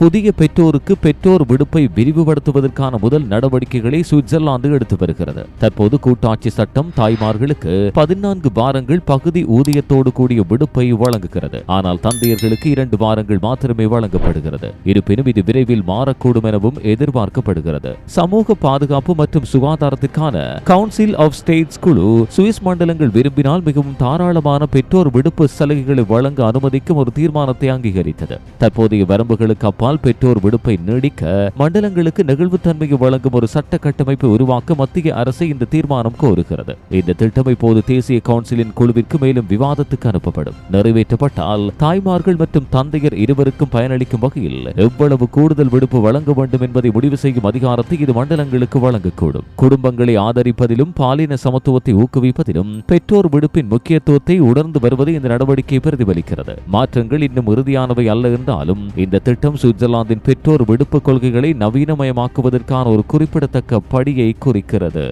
புதிய பெற்றோருக்கு பெற்றோர் விடுப்பை விரிவுபடுத்துவதற்கான முதல் நடவடிக்கைகளை சுவிட்சர்லாந்து எடுத்து வருகிறது. தற்போது கூட்டாட்சி சட்டம் தாய்மார்களுக்கு பதினான்கு வாரங்கள் பகுதி ஊதியத்தோடு கூடிய விடுப்பை வழங்குகிறது. ஆனால் தந்தையர்களுக்கு இரண்டு வாரங்கள் மாத்திரமே வழங்கப்படுகிறது. இருப்பினும் இது விரைவில் மாறக்கூடும் எனவும் எதிர்பார்க்கப்படுகிறது. சமூக பாதுகாப்பு மற்றும் சுகாதாரத்திற்கான கவுன்சில் ஆஃப் ஸ்டேட்ஸ் குழு சுவிஸ் மண்டலங்கள் விரும்பினால் மிகவும் தாராளமான பெற்றோர் விடுப்பு சலுகைகளை வழங்க அனுமதிக்கும் ஒரு தீர்மானத்தை அங்கீகரித்தது. தற்போதைய வரம்புகளுக்கு அப்பால் பெற்றோர் விடுப்பை நீடிக்க மண்டலங்களுக்கு நெகிழ்வுத்தன்மையை வழங்கும் ஒரு சட்ட கட்டமைப்பை உருவாக்க மத்திய அரசு இந்த தீர்மானம் கோருகிறது. இந்த திட்டம் இப்போது தேசிய கவுன்சிலின் குழுவிற்கு மேலும் விவாதத்துக்கு அனுப்பப்படும். நிறைவேற்றப்பட்டால் தாய்மார்கள் மற்றும் தந்தையர் இருவருக்கும் பயனளிக்கும் வகையில் எவ்வளவு கூடுதல் விடுப்பு வழங்க வேண்டும் என்பதை முடிவு செய்யும் அதிகாரத்தை இது மண்டலங்களுக்கு வழங்கக்கூடும். குடும்பங்களை ஆதரிப்பதிலும் பாலின சமத்துவத்தை ஊக்குவிப்பதிலும் பெற்றோர் விடுப்பின் முக்கியத்துவத்தை உணர்ந்து வருவது இந்த நடவடிக்கை பிரதிபலிக்கிறது. மாற்றங்கள் இன்னும் உறுதியானவை அல்ல என்றாலும் இந்த திட்டம் சுவிட்சர்லாந்தின் பெற்றோர் விடுப்பு கொள்கைகளை நவீனமயமாக்குவதற்கான ஒரு குறிப்பிடத்தக்க படியை குறிக்கிறது.